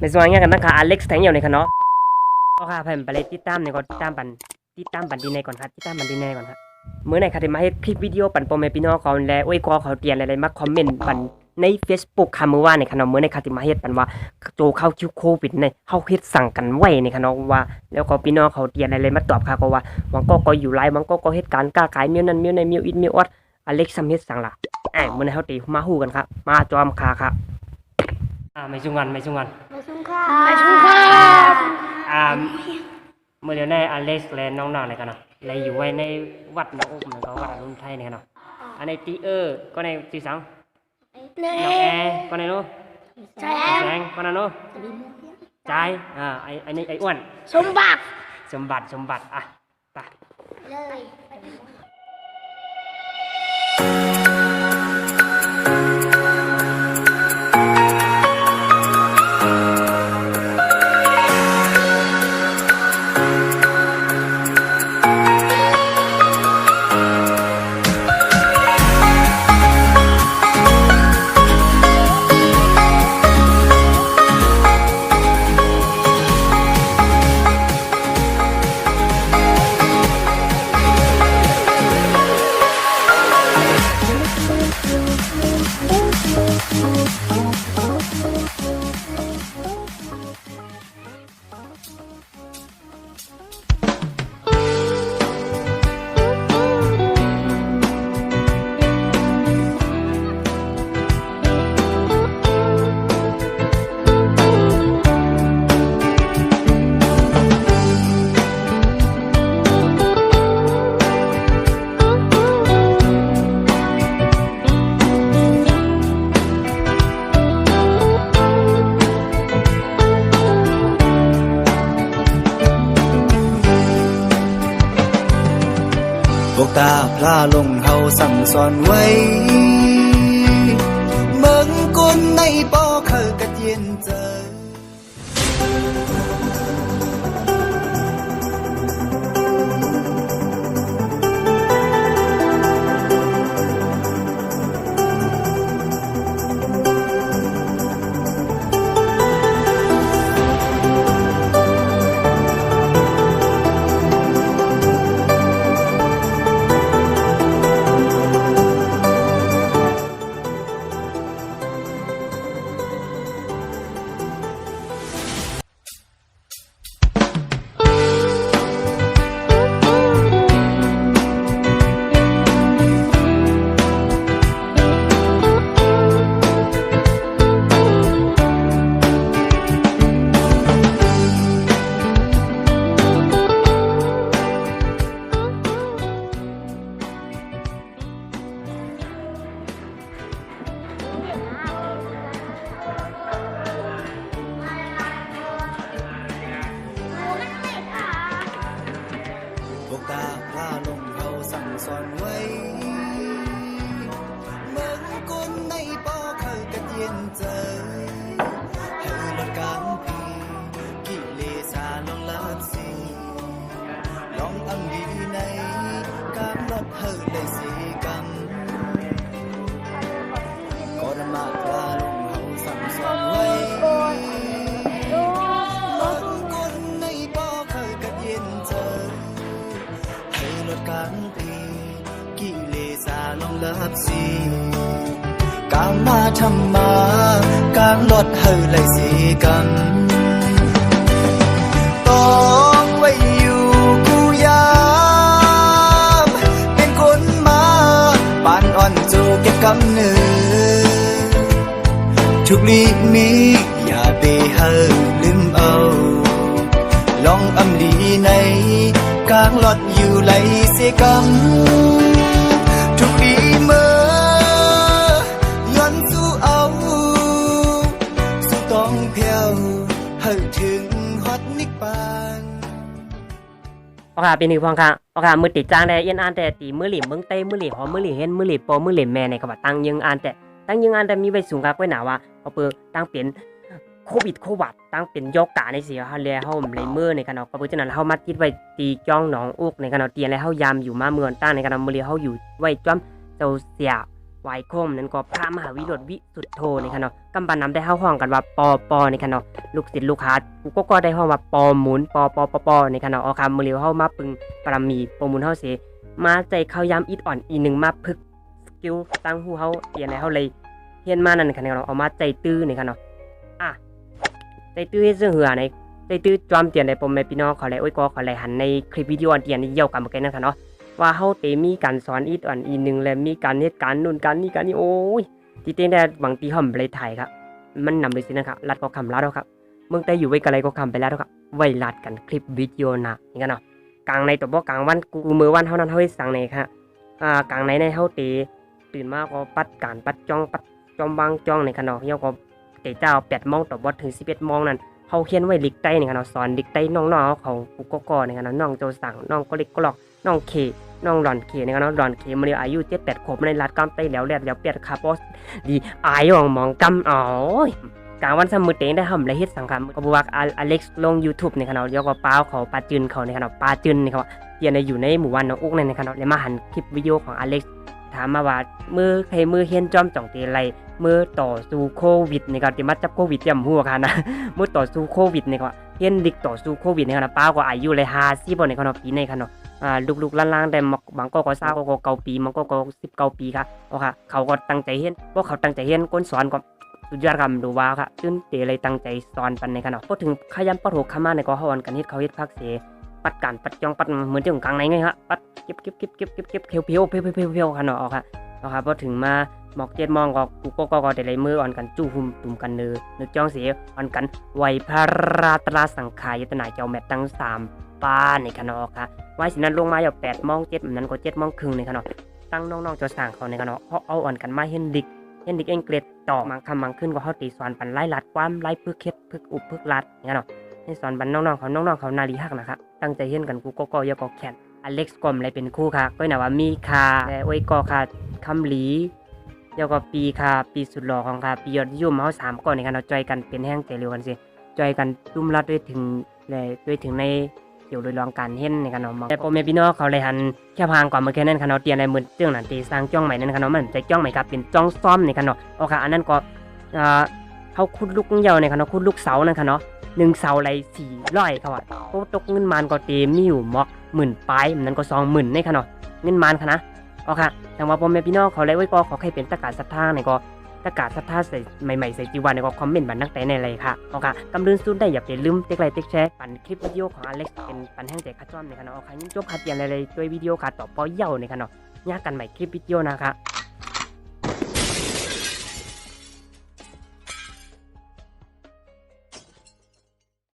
ในส่วนงานกันนะคะอเล็กซ์แทงอยู่ในคะเนาะก็ค่ะเพิ่นไปเลยติดตามในก่อนติดตามปันติดตามปันดีในก่อนครับติดตามปันดีในก่อนครับเมื่อไหร่ค่ะที่มาเฮ็ดคลิปวิดีโอปันโปรเมพี่น้องเขาและโอ้ยกอเขาเตียนอะไรมาคอมเมนต์ปันใน Facebook ค่ะเมื่อวานในคะเนาะเมื่อไหร่ค่ะที่มาเฮ็ดปันว่าโจเข้าคิวโควิดในเฮาเฮ็ดสั่งกันไว้ในคะเนาะว่า แล้วก็พี่น้องเขาเตียนอะไรมาตอบค่ะก็ว่าวังก็ก็อยู่ไลฟ์วังก็ก็เฮ็ดการกล้าขายเมียวนั้นเมียวในเมียวอิดเมียวอดอเล็กซ์ซัมเฮ็ดสั่งล่ะอ่าเมื่อไหร่เฮาตีมาฮู้กันครับมาจอมคาครับอ่าไม่ชุงกันไม่ชุงกัน ชุ่มค่ะมาชุ่มค่ะอ่าเมื่อเดี๋ยวในอเล็กซ์และน้องๆเลยกันเนาะเลยอยู่ไว้ในวัดน้องอุ้มเหมือนกับวัดอรุณไทยเนี่ยเนาะอันในตีเออร์ก็ในตีสังเนน้องแอร์ก็ในนู้นใจแสงก็ในนู้นใจายอ่าไอไอนี่ไออ้วนสมบัติสมบัติสมบัติอะไปเลย ตาพลาลงเฮาสั่งสอนไว้เมืองกุนในปอเคยกะเย็นเจ ลงเลิบสีกางมาทำมาการลดให้เลยสีกันต้องไว้อยู่กูยามเป็นคนมาปานอ่อนจูเก็บกำเนิดทุกลีมีอย่าไปเฮอลืมเอา ลองอำลีในกลางลอดอยู่ไหลเสีกำ ถึงฮอตนิปานโอเคเป็นหนึ่งพองค่ะโอเคมือติดจ้างแต่เอียนอ่านแต่ตีมือหลีเมืองเต้มือหลีหอมมือหลีเห็นมือหลีโปมือหลีแม่ในกระบตั้งยังอ่านแต่ตั้งยังอ่านแต่มีไปสูงครับไว้หนาว่าเขาเปิดตั้งเป็นโควิดโควัดตั้งเป็นยกกาในเสียเขาเลยเขาเลยมือในกันเนาะก็เพราะฉะนั้นเขามัดคิดไว้ตีจ้องหนองอุกในกันเนาะเตียนแล้วเขายามอยู่มาเมืองตั้งในกันเนาะมือหลีเขาอยู่ไว้จ้อมเจ้าเสีย วายคมนั่นก็พระมหาวิโรธวิสุทธโธนี่ค่ะเนาะกำบันนำได้เข้าห้องกันว่าปอปอนี่ค่ะเนาะลูกศิษย์ลูกหากูก็ก็ได้ห้องว่าปอหมุนปอปอปอปอนี่ค่ะเนาะเอาคำมือเร็วเข้ามาปึงปรามีปอหมุนเฮาเสมาใจเข้ายำอิดอ่อนอีหนึ่งมาพึกสกิลตั้งหูเฮาเตียนให้เฮาเลยเฮียนมานั่นค่ะเนาะเอามาใจตื้อนี่ค่ะเนาะอะใจตื้อให้ซึ่งเหือในใจตื้อจอมเตียนในปมแม่พี่น้องเขาเลยโอ้ยก็เขาเลยหันในคลิปวิดีโอเตียนนี่เยี่ยวกันเมือกันนั่นค่ะเนาะ ว่าเฮาเตมีการสอนอีกอันอีหนึ่งและมีการเฮ็ดการนู่นการนี่การนี่โอ้ยที่เต้นได้บางทีห่อมเลยถ่ายครับ มันนำเลยสินะครับรัดก็คำรัดแล้วครับเมืองใต้อยู่ไว้กันอะไรก็คำไปแล้วครับไว้รัดกันคลิปวิดีโอนะนี่กันเนาะกลางในตัวบ่กลางวันกูมือวันเท่านั้นเฮาสั่งในครับอ่ากลางในในเฮาเตตื่นมาก็ปัดการปัดจ้องปัดจอมบางจ้องในขนาดเฮาก็เตะเจ้า8โมองต่อบ่ถึง11โมองนั่นเฮาเขียนไว้ลิกใต้ในขนาดสอนลิกใต้น้องๆของกูก็ก่อในขนาดน้องโจสั่งน้องก็เล็กก็หลอก น้องเคน้องหลอนเคนะครับน้องหลอนเคมันอายุเจ็ดแปดขวบในรัดกำไตแล้วแลดแล้วเปียดคาร์บอสดีอายองมองกำอ๋อยกลางวันสมือเต็งได้ทำและเฮ็ดสังคมก็บอกว่าอเล็กซ์ลง YouTube ในขณะยกว่าป้าเขาปาจืนเขาในขณะปาจืนในี่ครับเรียนในอยู่ในหมู่บ้านน้องอุ๊กในขณะเลยมาหันคลิปวิดีโอของอเล็กซ์ถามมาว่ามือใครมือเฮียนจอมจ่องเตไรมือต่อสู้โควิดในการที่มาจับโควิดเตรียมหัวกันนะมือต่อสู้โควิดในก็เฮียนดิกต่อสู้โควิดในขณะป้าก็อายุเลย50ในขณะปีในขณะ อ่าลูกๆล่างๆแต่บางก็ก็เศร้าก็เก้าปีบางก็ก็สิบเก้าปีครับโอ้ค่ะ เขาก็ตั้งใจเฮียนพวกเขาตั้งใจเฮียนก้นสอนก็สุดยอดครับดูว่าค่ะจึงเตเลยตั้งใจสอนปันในขณะพอถึงขยันปัดหัวขมาในก็ฮอนกันเฮ็ดเขาเฮ็ดพักเสปัดการปัดจองปัดเหมือนที่ของกลางในไงฮะปัดเก็บเก็บเก็บเก็บเก็บเก็บเพียวเพียวเพียวเพียวเพียวเพียวค่ะเนาะค่ะเอาค่ะพอถึงมาหมอกเจ็ดมองก็กูก็ก็ก็แต่เลยมืออ่อนกันจู้หุ่มตุ่มกันเนือนึกจ้องเสียอ่อนกันไวพระราตราสังขายตนาเจ้าแม่ตั้งสาม ป้าในขณะค่ะไว้สินั้นลงมาอยู่แปดโมงเจ็ดนั้นก็เจ็ดโมงครึ่งในขณะตั้งน้องๆจะสั่งเขาในขณะเพราะเอาอ่อนกันมาเห็นดิกเห็นดิกเองเกรดต่อมังคำมังขึ้นก็เขาตีสอนปันไล่ลัดความไล่พึกเค็ดพึกอุบพึกลัดอย่านาะให้สอนบันน้องๆเขาน้องๆเขานาลีหักนะครับตั้งใจเห็นกันกูก็ก็ยกก็แขนอเล็กซ์กอมอะไรเป็นคู่ค่ะก็หนาว่ามีคาและโอ้ยก็ค่ะคำหลียกก็ปีค่ะ ปีสุดหล่อของค่ะ ปียอดนิยุ่มเขาสามก่อนในกันเราจอยกันเป็นแห้งใจเร็วกันสิจอยกันตุ้มรัดด้วยถึงเลยด้วยถึงใน เกี่โดยรองการเห็นในขนมแต่โปรเมพี่น้องเขาเลยหันแค่พางก่อนมาแค่นั้นขนมเตียนในมือเรื่องนั้นตีสร้างจ้องใหม่นั้นขนมมันจะจ้องใหม่ครับเป็นจ้องซ่อมในขนมโอเคอันนั้นก็อ่าเขาคุดลูกเยาในขนมคุดลูกเสานั่นขนมหนึ่งเสาไรสี่ร้อยเขาอะโตกเงินมันก็เตมีอยู่มอกหมื่นปลายมันก็สองหมื่นในขนมเงินมันค่ะนะโอเคแต่ว่าโปรเมพี่น้องเขาเลยไว้ก็ขอให้เป็นตะการศรัทธาในก็ ประกาศสัทธาใส่ใหม่ๆใส่จีวันในคอมเมนต์บันนักแต่ในเลยค่ะเอาค่ะกำลังสู้ได้อย่าไปลืมเต็กไลค์เต็กแชร์ปั่นคลิปวิดีโอของอเล็กซ์เป็นปั่นแห้งใจคัดจ้อมในค่ะเนาะเอาค่ะยิ่งจบคัดเตียนอะไรๆด้วยวิดีโอค่ะต่อปอเย่าในคันเนาะยากกันใหม่คลิปวิดีโอนะคะ